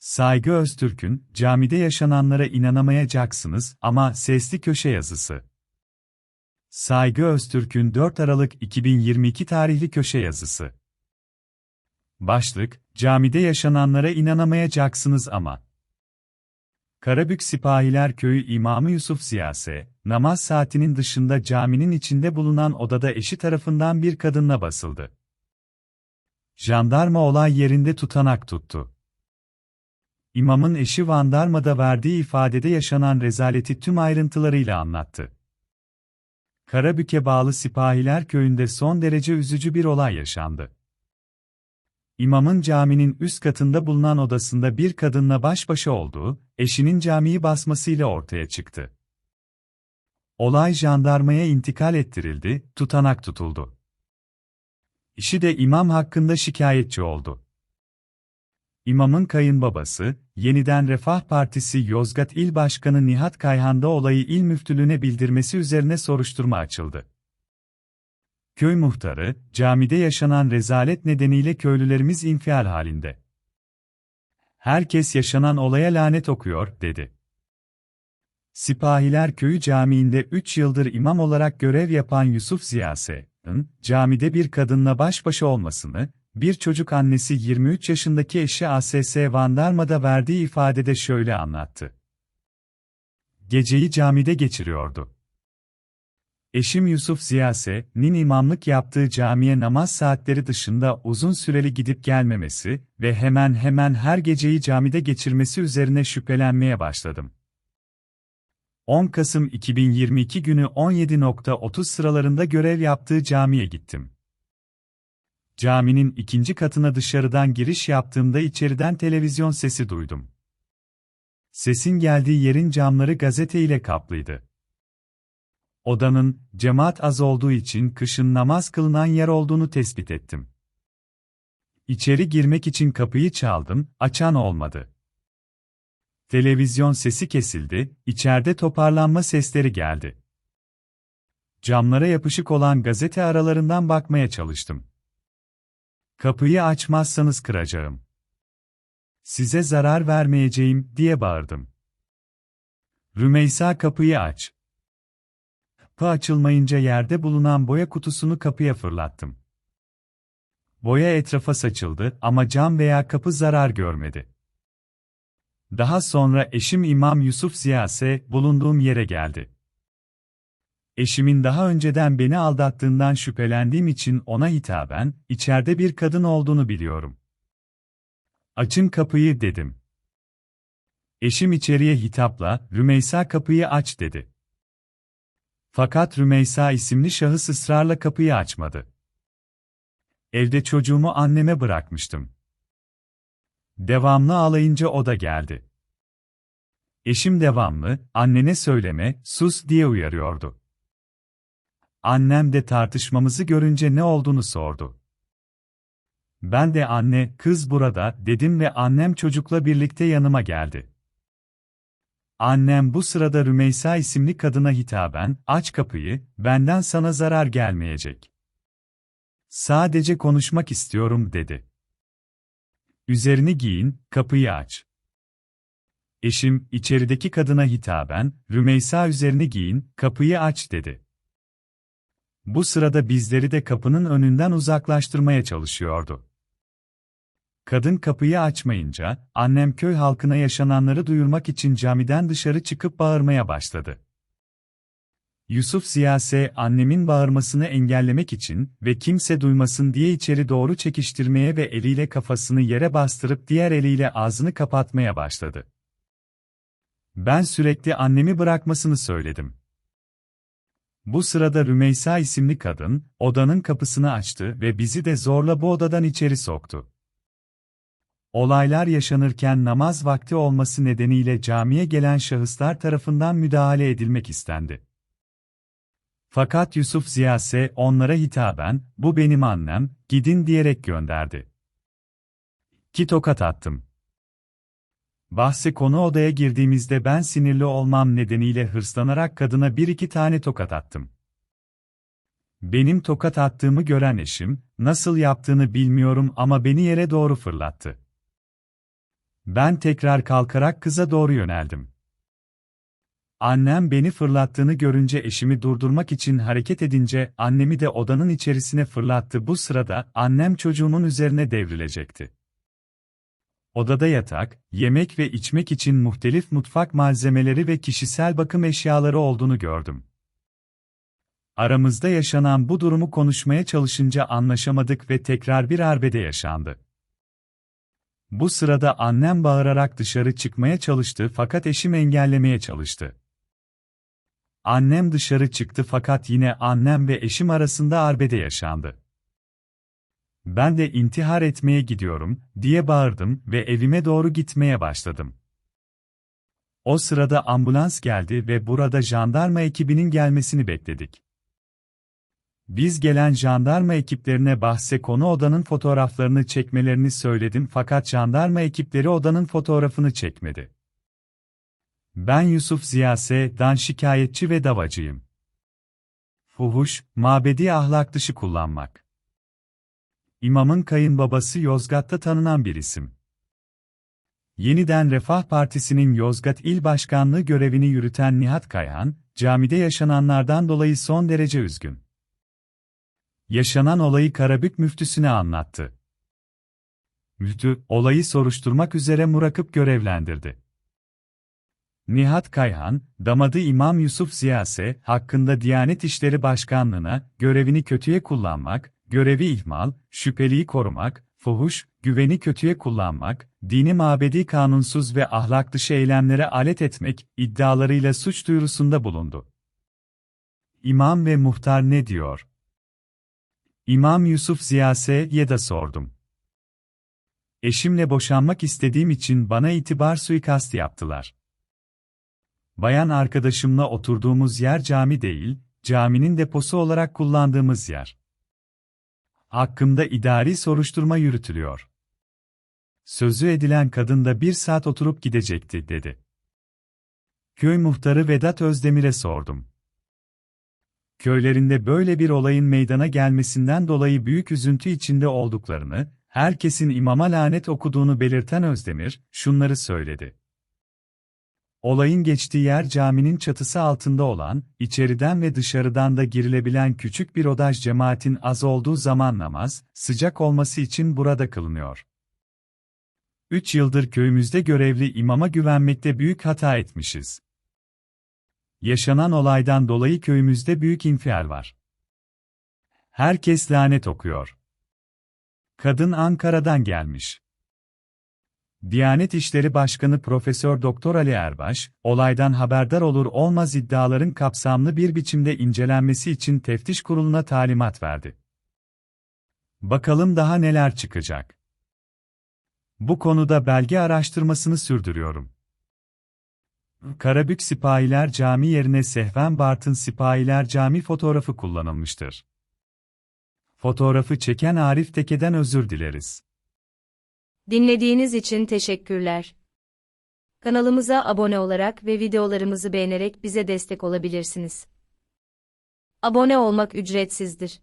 Saygı Öztürk'ün, camide yaşananlara inanamayacaksınız ama sesli köşe yazısı. Saygı Öztürk'ün 4 Aralık 2022 tarihli köşe yazısı. Başlık, camide yaşananlara inanamayacaksınız ama. Karabük Sipahiler Köyü İmamı Yusuf Siyase, namaz saatinin dışında caminin içinde bulunan odada eşi tarafından bir kadınla basıldı. Jandarma olay yerinde tutanak tuttu. İmamın eşi Vandarma'da verdiği ifadede yaşanan rezaleti tüm ayrıntılarıyla anlattı. Karabük'e bağlı Sipahiler Köyü'nde son derece üzücü bir olay yaşandı. İmamın caminin üst katında bulunan odasında bir kadınla baş başa olduğu, eşinin camiyi basmasıyla ortaya çıktı. Olay jandarmaya intikal ettirildi, tutanak tutuldu. İşi de imam hakkında şikayetçi oldu. İmamın kayınbabası, Yeniden Refah Partisi Yozgat İl Başkanı Nihat Kayhan'da olayı il müftülüğüne bildirmesi üzerine soruşturma açıldı. Köy muhtarı, camide yaşanan rezalet nedeniyle köylülerimiz infial halinde. Herkes yaşanan olaya lanet okuyor, dedi. Sipahiler Köyü Camii'nde 3 yıldır imam olarak görev yapan Yusuf Ziyase,'ın camide bir kadınla baş başa olmasını, bir çocuk annesi 23 yaşındaki eşi ASS Vandarma'da verdiği ifadede şöyle anlattı. Geceyi camide geçiriyordu. Eşim Yusuf Ziyase,'nin imamlık yaptığı camiye namaz saatleri dışında uzun süreli gidip gelmemesi ve hemen hemen her geceyi camide geçirmesi üzerine şüphelenmeye başladım. 10 Kasım 2022 günü 17.30 sıralarında görev yaptığı camiye gittim. Caminin ikinci katına dışarıdan giriş yaptığımda içeriden televizyon sesi duydum. Sesin geldiği yerin camları gazete ile kaplıydı. Odanın, cemaat az olduğu için kışın namaz kılınan yer olduğunu tespit ettim. İçeri girmek için kapıyı çaldım, açan olmadı. Televizyon sesi kesildi, içeride toparlanma sesleri geldi. Camlara yapışık olan gazete aralarından bakmaya çalıştım. Kapıyı açmazsanız kıracağım. Size zarar vermeyeceğim, diye bağırdım. Rümeysa kapıyı aç. Kapı açılmayınca yerde bulunan boya kutusunu kapıya fırlattım. Boya etrafa saçıldı ama cam veya kapı zarar görmedi. Daha sonra eşim İmam Yusuf Ziyase, bulunduğum yere geldi. Eşimin daha önceden beni aldattığından şüphelendiğim için ona hitaben, içeride bir kadın olduğunu biliyorum. Açın kapıyı dedim. Eşim içeriye hitapla, Rümeysa kapıyı aç dedi. Fakat Rümeysa isimli şahıs ısrarla kapıyı açmadı. Evde çocuğumu anneme bırakmıştım. Devamlı ağlayınca o da geldi. Eşim devamlı, annene söyleme, sus diye uyarıyordu. Annem de tartışmamızı görünce ne olduğunu sordu. Ben de anne, kız burada dedim ve annem çocukla birlikte yanıma geldi. Annem bu sırada Rümeysa isimli kadına hitaben, aç kapıyı, benden sana zarar gelmeyecek. Sadece konuşmak istiyorum dedi. Üzerini giyin, kapıyı aç. Eşim, içerideki kadına hitaben, Rümeysa üzerini giyin, kapıyı aç dedi. Bu sırada bizleri de kapının önünden uzaklaştırmaya çalışıyordu. Kadın kapıyı açmayınca, annem köy halkına yaşananları duyurmak için camiden dışarı çıkıp bağırmaya başladı. Yusuf Ziyase, annemin bağırmasını engellemek için ve kimse duymasın diye içeri doğru çekiştirmeye ve eliyle kafasını yere bastırıp diğer eliyle ağzını kapatmaya başladı. Ben sürekli annemi bırakmasını söyledim. Bu sırada Rümeysa isimli kadın, odanın kapısını açtı ve bizi de zorla bu odadan içeri soktu. Olaylar yaşanırken namaz vakti olması nedeniyle camiye gelen şahıslar tarafından müdahale edilmek istendi. Fakat Yusuf Ziyase onlara hitaben, bu benim annem, gidin diyerek gönderdi. Ki tokat attım. Bahse konu odaya girdiğimizde ben sinirli olmam nedeniyle hırslanarak kadına bir iki tane tokat attım. Benim tokat attığımı gören eşim, nasıl yaptığını bilmiyorum ama beni yere doğru fırlattı. Ben tekrar kalkarak kıza doğru yöneldim. Annem beni fırlattığını görünce eşimi durdurmak için hareket edince annemi de odanın içerisine fırlattı. Bu sırada annem çocuğumun üzerine devrilecekti. Odada yatak, yemek ve içmek için muhtelif mutfak malzemeleri ve kişisel bakım eşyaları olduğunu gördüm. Aramızda yaşanan bu durumu konuşmaya çalışınca anlaşamadık ve tekrar bir arbede yaşandı. Bu sırada annem bağırarak dışarı çıkmaya çalıştı fakat eşim engellemeye çalıştı. Annem dışarı çıktı fakat yine annem ve eşim arasında arbede yaşandı. Ben de intihar etmeye gidiyorum diye bağırdım ve evime doğru gitmeye başladım. O sırada ambulans geldi ve burada jandarma ekibinin gelmesini bekledik. Biz gelen jandarma ekiplerine bahse konu odanın fotoğraflarını çekmelerini söyledim fakat jandarma ekipleri odanın fotoğrafını çekmedi. Ben Yusuf Ziyase, şikayetçi ve davacıyım. Fuhuş, mabedi ahlak dışı kullanmak. İmamın kayınbabası Yozgat'ta tanınan bir isim. Yeniden Refah Partisi'nin Yozgat İl Başkanlığı görevini yürüten Nihat Kayhan, camide yaşananlardan dolayı son derece üzgün. Yaşanan olayı Karabük müftüsüne anlattı. Müftü, olayı soruşturmak üzere Murakip görevlendirdi. Nihat Kayhan, damadı İmam Yusuf Ziyase, hakkında Diyanet İşleri Başkanlığı'na, görevini kötüye kullanmak, görevi ihmal, şüpheliyi korumak, fuhuş, güveni kötüye kullanmak, dini mabedi kanunsuz ve ahlak dışı eylemlere alet etmek iddialarıyla suç duyurusunda bulundu. İmam ve muhtar ne diyor? İmam Yusuf Ziyase'ye de sordum. Eşimle boşanmak istediğim için bana itibar suikastı yaptılar. Bayan arkadaşımla oturduğumuz yer cami değil, caminin deposu olarak kullandığımız yer. Hakkımda idari soruşturma yürütülüyor. Sözü edilen kadın da bir saat oturup gidecekti, dedi. Köy muhtarı Vedat Özdemir'e sordum. Köylerinde böyle bir olayın meydana gelmesinden dolayı büyük üzüntü içinde olduklarını, herkesin imama lanet okuduğunu belirten Özdemir, şunları söyledi. Olayın geçtiği yer caminin çatısı altında olan, içeriden ve dışarıdan da girilebilen küçük bir odaj cemaatin az olduğu zaman namaz, sıcak olması için burada kılınıyor. Üç yıldır köyümüzde görevli imama güvenmekte büyük hata etmişiz. Yaşanan olaydan dolayı köyümüzde büyük infial var. Herkes lanet okuyor. Kadın Ankara'dan gelmiş. Diyanet İşleri Başkanı Profesör Doktor Ali Erbaş, olaydan haberdar olur olmaz iddiaların kapsamlı bir biçimde incelenmesi için teftiş kuruluna talimat verdi. Bakalım daha neler çıkacak. Bu konuda belge araştırmasını sürdürüyorum. Karabük Sipahiler Cami yerine Sehven Bartın Sipahiler Cami fotoğrafı kullanılmıştır. Fotoğrafı çeken Arif Teke'den özür dileriz. Dinlediğiniz için teşekkürler. Kanalımıza abone olarak ve videolarımızı beğenerek bize destek olabilirsiniz. Abone olmak ücretsizdir.